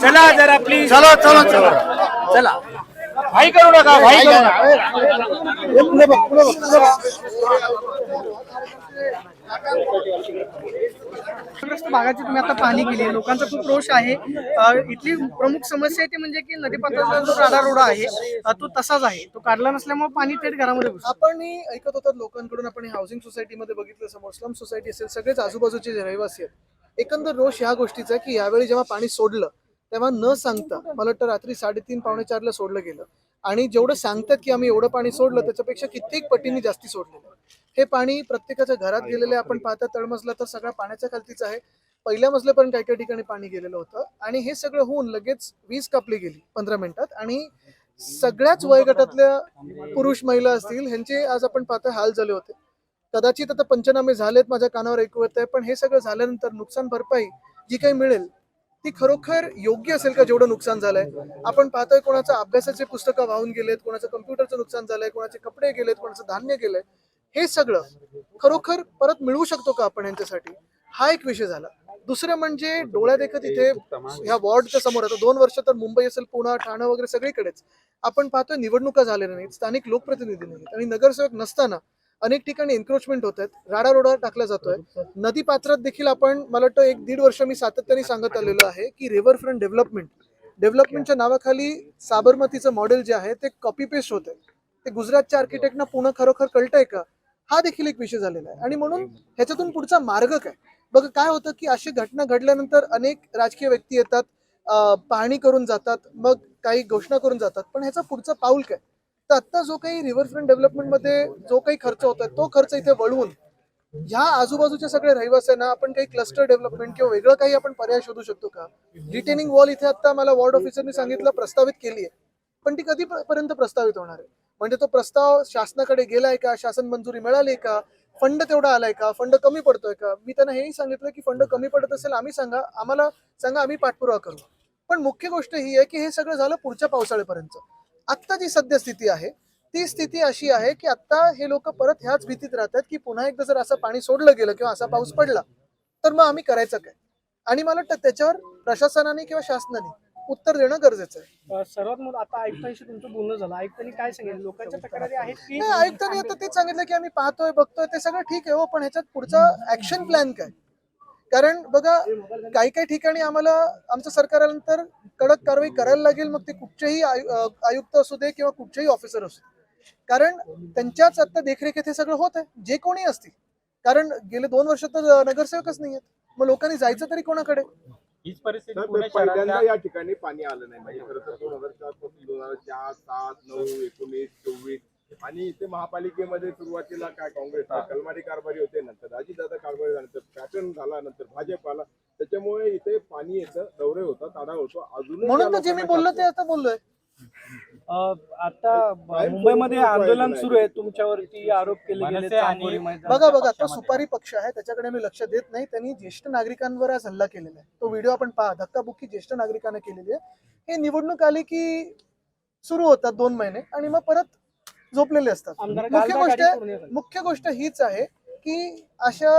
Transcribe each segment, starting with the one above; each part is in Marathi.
चला जरा प्लीज चलो चलो चलो. चला. भाई करू नका भाई करू नका. पुढे बघ पुढे बघ पुढे बघ. पूरग्रस्त भागाची तुम्ही आता पाहणी केली आहे. लोकांचा खूप रोष आहे. इथली प्रमुख समस्या आहे ती म्हणजे की नदीपात्राचा जो राडा रोडा आहे तो तसाच आहे. तो काढला नसल्यामुळे पाणी थेट घरामध्ये. आपण ही ऐकत होतात लोकांकडून आपण हाऊसिंग सोसायटीमध्ये बघितलं समोर स्लम सोसायटी असेल सगळेच आजूबाजूचे जे रहिवासी आहेत एकंदर रोष ह्या गोष्टीचा आहे की यावेळी जेव्हा पाणी सोडलं तेव्हा न सांगता मला वाटतं रात्री साडेतीन पावणे चारला सोडलं गेलं. आणि जेवढं सांगतात की आम्ही एवढं पाणी सोडलं त्याच्यापेक्षा कित्येक पटीने जास्ती सोडलेलं. हे पाणी प्रत्येकाच्या घरात गेलेलं आहे. आपण पाहता तळमजला तर सगळा पाण्याच्या खालतीच आहे. पहिल्या मजल्यापर्यंत काही काही ठिकाणी पाणी गेलेलं होतं. आणि हे सगळं होऊन लगेच वीज कापली गेली पंधरा मिनिटात. आणि सगळ्याच वयोगटातल्या पुरुष महिला असतील ह्यांचे आज आपण पाहता हाल झाले होते. कदाचित आता पंचनामे झालेत माझ्या कानावर ऐकू येत आहे पण हे सगळं झाल्यानंतर नुकसान भरपाई जी काही मिळेल ती खरोखर योग्य असेल का जेवढं नुकसान झालंय? आपण पाहतोय कोणाचं अभ्यासाचे पुस्तकं वाहून गेलेत कोणाचं कम्प्युटरचं नुकसान झालंय कोणाचे कपडे गेलेत कोणाचं धान्य गेलंय हे सगळं खरोखर परत मिळवू शकतो का आपण यांच्यासाठी? हा एक विषय झाला. दुसरं म्हणजे डोळ्या देखत इथे ह्या वॉर्डच्या समोर आता दोन वर्ष तर मुंबई असेल पुणे ठाणे वगैरे सगळीकडेच. आपण पाहतोय निवडणुका झालेल्या नाहीत स्थानिक लोकप्रतिनिधी नाहीत आणि नगरसेवक नसताना अनेक ठिकाणी एन्क्रोचमेंट होत आहेत. राडा रोडा टाकला जातोय. नदी पात्रात देखील आपण मला वाटतं एक दीड वर्ष मी सातत्याने सांगत आलेलो आहे की रिव्हर फ्रंट डेव्हलपमेंट डेव्हलपमेंटच्या नावाखाली साबरमतीचं मॉडेल जे आहे ते कॉपी पेस्ट होत ते गुजरातच्या आर्किटेक्टना पुन्हा खरोखर कळतंय का? हा देखील एक विषय झालेला आहे. आणि म्हणून ह्याच्यातून पुढचा मार्ग काय? बघ काय होतं की अशी घटना घडल्यानंतर अनेक राजकीय व्यक्ती येतात पाहणी करून जातात मग काही घोषणा करून जातात. पण ह्याचा पुढचं पाऊल काय? तर आता जो काही रिव्हरफ्रंट डेव्हलपमेंटमध्ये जो काही खर्च होतोय तो खर्च इथे वळवून ह्या आजूबाजूच्या सगळे रहिवाशांना आपण काही क्लस्टर डेव्हलपमेंट किंवा वेगळं काही आपण पर्याय शोधू शकतो का? रिटेनिंग वॉल इथे आता मला वॉर्ड ऑफिसरनी सांगितलं प्रस्तावित केली आहे पण ती कधीपर्यंत प्रस्तावित होणार आहे? म्हणजे तो प्रस्ताव शासनाकडे गेलाय का? शासन मंजुरी मिळाली का? फंड तेवढा आलाय का? फंड कमी पडतोय का? मी त्यांना हेही सांगितलं की फंड कमी पडत असेल आम्ही सांगा आम्हाला सांगा आम्ही पाठपुरावा करू. पण मुख्य गोष्ट ही आहे की हे सगळं झालं पुढच्या पावसाळ्यापर्यंत. आत्ता जी सद्य स्थिती आहे ती स्थिती अशी आहे की आता हे लोक परत ह्याच भीतीत राहतात की पुन्हा एकदा जर असं पाणी सोडलं गेलं किंवा असा पाऊस पडला तर मग आम्ही करायचं काय? आणि मला वाटतं त्याच्यावर प्रशासनाने किंवा शासनाने उत्तर देणं गरजेचं आहे. सर्वात मोठं आता आयुक्तांशी तुमचं बोलणं झालं. आयुक्तांनी काय सांगितलं? लोकांच्या तक्रारी आहेत की नाही आयुक्तांनी आता तेच सांगितलं की आम्ही पाहतोय बघतोय ते सगळं ठीक आहे हो पण ह्याच्यात पुढचा ऍक्शन प्लॅन काय? कारण बघा काही काही ठिकाणी आम्हाला आमचं सरकार आल्यानंतर कडक कारवाई करायला लागेल मग ते कुठचेही आयुक्त असू दे किंवा कुठचेही ऑफिसर असू दे. कारण त्यांच्याच आता देखरेखीत हे सगळं होत आहे. जे कोणी असतील. कारण गेले दोन वर्ष तर नगरसेवकच नाही आहेत. मग लोकांनी जायचं तरी कोणाकडे? हीच परिस्थिती पुणे पहिल्यांदा या ठिकाणी पाणी आलं नाही. म्हणजे खरं तर दोन हजार चारपासून दोन हजार चार सात नऊ एकोणीस चोवीस आणि इथे महापालिकेमध्ये सुरुवातीला काय काँग्रेस कलमारी कारभारी होते नंतर अजितदादा कारभारी झाल्यानंतर पॅटर्न झाला नंतर भाजप आला त्याच्यामुळे इथे पाणी येतं दौरे होतात ताडा होतो. अजूनही म्हणून जे मी बोललो ते आता बोललोय. आता मुंबईमध्ये आंदोलन सुरू आहे. तुमच्यावरती आरोप केले गेले आणि बघा बघा तो. सुपारी पक्ष आहे त्याच्याकडे मी लक्ष देत नाही. त्यांनी ज्येष्ठ नागरिकांवर आज हल्ला केलेला आहे. तो व्हिडिओ आपण पहा. धक्काबुक्की ज्येष्ठ नागरिकांना केलेली आहे. हे निवडणूक आली की सुरू होतात दोन महिने आणि मग परत झोपलेले असतात. मुख्य गोष्ट. मुख्य गोष्ट हीच आहे की अशा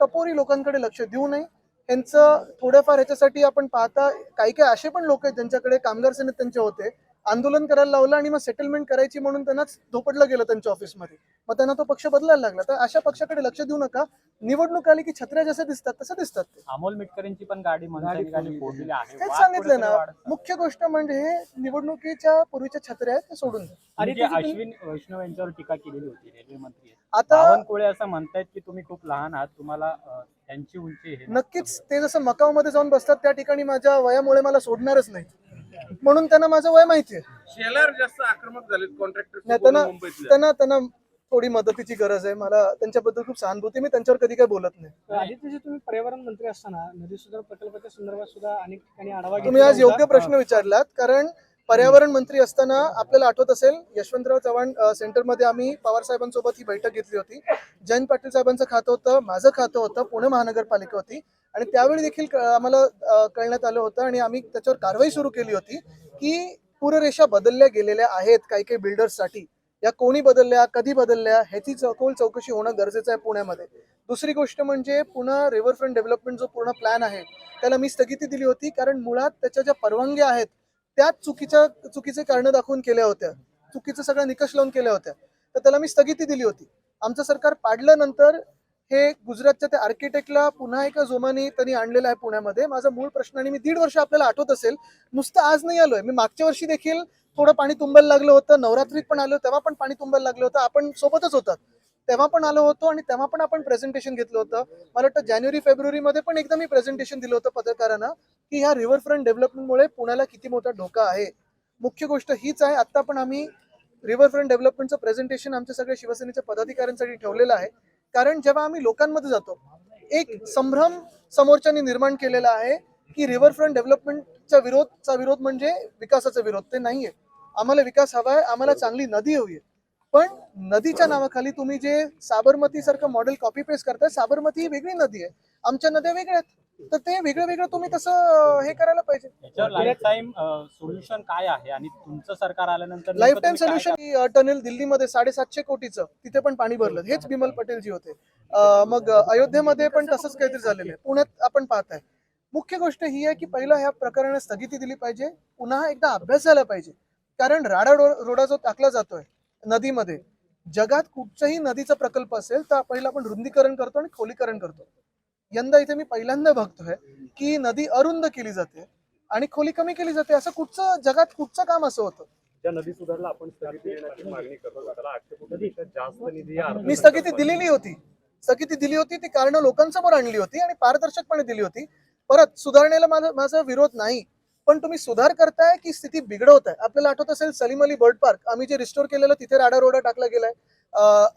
टपोरी लोकांकडे लक्ष देऊ नये. यांचं थोडंफार ह्याच्यासाठी आपण पाहता काही काही असे पण लोक आहेत ज्यांच्याकडे कामगार सेनेत त्यांचे होते. आंदोलन करायला लावलं आणि मग सेटलमेंट करायची म्हणून त्यांनाच धोपटलं गेलं त्यांच्या ऑफिसमध्ये मग त्यांना तो पक्ष बदलायला लागला. तर अशा पक्षाकडे लक्ष देऊ नका. निवडणूक आली की छत्र्या जसे दिसतात तसे दिसतात ते. अमोल मिटकरींची पण गाडी तेच सांगितलं ना. मुख्य गोष्ट म्हणजे हे निवडणुकीच्या पूर्वीच्या छत्र्या आहेत ते सोडून द्या. आणि अश्विन वैष्णव यांच्यावर टीका केलेली होती रेल्वे मंत्री आहेत. आता बावनकुळे असं म्हणतायत की तुम्ही खूप लहान आहात तुम्हाला अं, त्यांची उंची हे नक्कीच ते जसं मकावमध्ये जाऊन बसतात त्या ठिकाणी माझ्या वयामुळे मला सोडणारच नाही म्हणून त्यांना माझं वय माहिती आहे शेलार जास्त आक्रमक झाले कॉन्ट्रॅक्टर नाही त्यांना त्यांना त्यांना थोडी मदतीची गरज आहे मला त्यांच्याबद्दल खूप सहानुभूती आहे. मी त्यांच्यावर कधी काही बोलत नाही आदित्यजी तुम्ही पर्यावरण मंत्री असताना नदी सुधार प्रकल्पाच्या संदर्भात सुद्धा अनेक ठिकाणी आढावा तुम्ही आज होता. योग्य प्रश्न विचारलात कारण पर्यावरण मंत्री असताना आपल्याला आठवत असेल यशवंतराव चव्हाण सेंटरमध्ये आम्ही पवार साहेबांसोबत ही बैठक घेतली होती. जयंत पाटील साहेबांचं खातं होतं माझं खातं होतं पुणे महानगरपालिका होती. आणि त्यावेळी देखील क- आम्हाला कळण्यात आलं होतं आणि आम्ही त्याच्यावर कारवाई सुरू केली होती की पूररेषा बदलल्या गेलेल्या आहेत काही काही बिल्डर्ससाठी. या कोणी बदलल्या कधी बदलल्या ह्याची चौकोल चौकशी होणं गरजेचं आहे पुण्यामध्ये. दुसरी गोष्ट म्हणजे पुन्हा रिव्हरफ्रंट डेव्हलपमेंट जो पूर्ण प्लॅन आहे त्याला मी स्थगिती दिली होती कारण मुळात त्याच्या ज्या परवानग्या आहेत त्याच चुकीच्या चुकीचे कारण दाखवून केल्या होत्या. चुकीचं सगळं निकष लावून केल्या होत्या. तर त्याला मी स्थगिती दिली होती. आमचं सरकार पाडल्यानंतर हे गुजरातच्या त्या आर्किटेक्टला पुन्हा एका जोमाने त्यांनी आणलेलं आहे पुण्यामध्ये. माझा मूळ प्रश्न आणि मी दीड वर्ष आपल्याला आठवत असेल नुसतं आज नाही आलोय. मी मागच्या वर्षी देखील थोडं पाणी तुंबायला लागलं होतं. नवरात्रीत पण आलो तेव्हा पण पाणी तुंबायला लागलं होतं. आपण सोबतच होतात. तेव्हा पण आलो होतो आणि तेव्हा पण आपण प्रेझेंटेशन घेतलं होतं. मला वाटतं जानेवारी फेब्रुवारीमध्ये पण एकदा मी प्रेझेंटेशन दिलं होतं पत्रकारांना. की ह्या रिव्हरफ्रंट डेव्हलपमेंटमुळे पुण्याला किती मोठा धोका आहे? मुख्य गोष्ट हीच आहे आता पण आम्ही रिव्हरफ्रंट डेव्हलपमेंटचं प्रेझेंटेशन आमच्या सगळ्या शिवसेनेच्या पदाधिकाऱ्यांसाठी ठेवलेलं आहे. कारण जेव्हा आम्ही लोकांमध्ये जातो एक संभ्रम समोरच्यांनी निर्माण केलेला आहे की रिव्हरफ्रंट डेव्हलपमेंटचा विरोधचा विरोध म्हणजे विकासाचा विरोध. ते नाहीये. आम्हाला विकास हवा आहे आम्हाला चांगली नदी हवी आहे पण नदीच्या नावाखाली तुम्ही जे साबरमती सारखं मॉडेल कॉपी पेस्ट करताय साबरमती ही वेगळी नदी आहे. आमच्या नद्या वेगळ्या आहेत. तर ते वेगळं वेगळं तुम्ही तसं हे करायला पाहिजे. लाईफ टाईम सोल्युशन काय आहे? आणि तुमचं सरकार आल्यानंतर लाईफ टाईम सोल्युशन टनेल दिल्लीमध्ये साडेसातशे कोटीचं तिथे पण पाणी भरलं. हेच बिमल पटेलजी होते. मग अयोध्येमध्ये पण तसंच काहीतरी झालेलं आहे. पुण्यात आपण पाहताय. मुख्य गोष्ट ही आहे की पहिलं ह्या प्रकरणाला स्थगिती दिली पाहिजे. पुन्हा एकदा अभ्यास झाला पाहिजे. कारण राडा रोडा जो टाकला जातोय नदीमध्ये जगात कुठचाही नदीचा प्रकल्प असेल तर पहिला आपण रुंदीकरण करतो आणि खोलीकरण करतो. यंदा इथे मी पहिल्यांदा बघतोय की नदी अरुंद केली जाते आणि खोली कमी केली जाते. असं कुठचं जगात कुठचं काम असं होतं? ज्या नदी सुधारला आपण स्थगिती देण्याची मागणी करतो त्याला आठशे कोटीपेक्षा जास्त निधी या मी स्थगिती दिलेली होती. स्थगिती दिली होती ती कारण लोकांसमोर आणली होती आणि पारदर्शकपणे दिली होती. परत सुधारणेला माझा माझा विरोध नाही. पण तुम्ही सुधार करताय की स्थिती बिघडवताय? आपल्याला आठवत असेल सलीम अली बर्ड पार्क. आम्ही जे रिस्टोर केलेलं तिथे राडा रोडा टाकला गेलाय.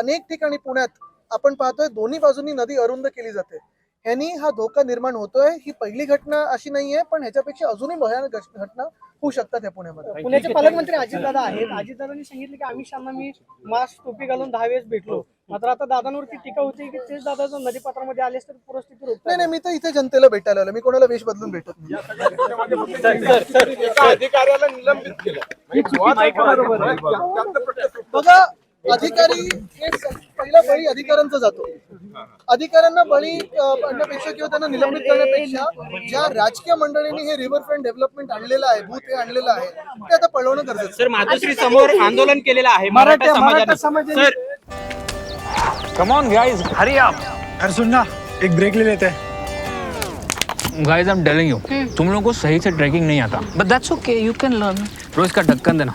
अनेक ठिकाणी पुण्यात आपण पाहतोय दोन्ही बाजूनी नदी अरुंद केली जाते. ह्यानी हा धोका निर्माण होतोय ही पहिली घटना अशी नाहीये पण ह्याच्यापेक्षा अजूनही भयानक घट- घटना होऊ शकतात या पुण्यामध्ये. पुण्याचे पालकमंत्री अजितदादा आहेत. अजितदादांनी सांगितले की अमित शहाना मी मास्क टोपी घालून दहा वेळेस भेटलो. मात्र आता दादांवरती टीका होती की तेच दादा जर नदीपात्रामध्ये आलेस तर पूरस्थिती नाही रोखतात. नाही मी तर इथे जनतेला भेटायला आलो मी कोणाला वेश बदलून भेटत नाही. एका अधिकाऱ्याला निलंबित केलं. म्हणजे मुळात बघा अधिकारी हे पहिला बळी अधिकाऱ्यांचा जातो. अधिकाऱ्यांना बळी पडण्यापेक्षा किंवा त्यांना निलंबित करण्यापेक्षा ज्या राजकीय मंडळींनी हे रिव्हरफ्रंट डेव्हलपमेंट आणलेलं आहे भूत हे आणलेलं आहे ते आता पळवणं गरजेचं. सर मातोश्री समोर आंदोलन केलेलं आहे. मराठा समाजाने. Sir. Come on guys hurry up अरे सुन ना एक ब्रेक ले लेते. हैं guys I am telling you तुम लोगों को सही से ट्रैकिंग नहीं आता. But that's okay you can learn रोज का ढक्कन देना।